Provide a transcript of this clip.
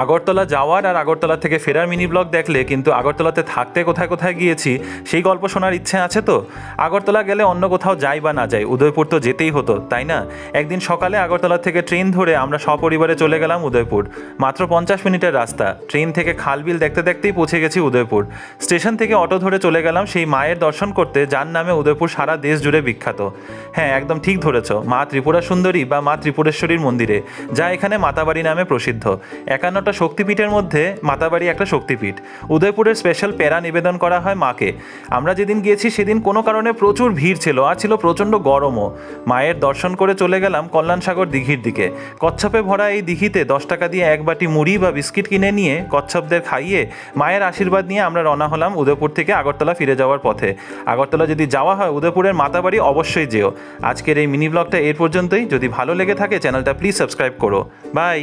আগরতলা যাওয়ার আর আগরতলা থেকে ফেরার মিনি ব্লগ দেখলে কিন্তু আগরতলাতে থাকতে কোথায় কোথায় গিয়েছি, সেই গল্প শোনার ইচ্ছে আছে তো? আগরতলা গেলে অন্য কোথাও যাই বা না যাই, উদয়পুর তো যেতেই হতো, তাই না? একদিন সকালে আগরতলা থেকে ট্রেন ধরে আমরা সপরিবারে চলে গেলাম উদয়পুর। মাত্র পঞ্চাশ মিনিটের রাস্তা, ট্রেন থেকে খালবিল দেখতে দেখতেই পৌঁছে গেছি উদয়পুর। স্টেশন থেকে অটো ধরে চলে গেলাম সেই মায়ের দর্শন করতে, যার নামে উদয়পুর সারা দেশ জুড়ে বিখ্যাত। হ্যাঁ একদম ঠিক ধরেছ, মা ত্রিপুরা সুন্দরী বা মা ত্রিপুরেশ্বরীর মন্দিরে, যা এখানে মাতাবাড়ি নামে প্রসিদ্ধ। একান্নটা শক্তিপীঠের মধ্যে মাতাবাড়ি একটা শক্তিপীঠ। উদয়পুরের স্পেশাল প্যারা নিবেদন করা হয় মাকে। আমরা যেদিন গিয়েছি সেদিন কোনো কারণে প্রচুর ভিড় ছিল, আর ছিল প্রচণ্ড গরমও। মায়ের দর্শন করে চলে গেলাম কল্যাণসাগর দিঘির দিকে। কচ্ছপে ভরা এই দিঘিতে দশ টাকা দিয়ে এক বাটি মুড়ি বা বিস্কিট কিনে নিয়ে কচ্ছপদের খাইয়ে মায়ের আশীর্বাদ নিয়ে আমরা রওনা হলাম উদয়পুর থেকে আগরতলা ফিরে যাওয়ার পথে। আগরতলা যদি যাওয়া হয় উদয়পুরের মাতাবাড়ি অবশ্যই যেও। আজকের এই মিনি ব্লগটা এর পর্যন্তই। যদি ভালো লেগে থাকে চ্যানেলটা প্লিজ সাবস্ক্রাইব করো। বাই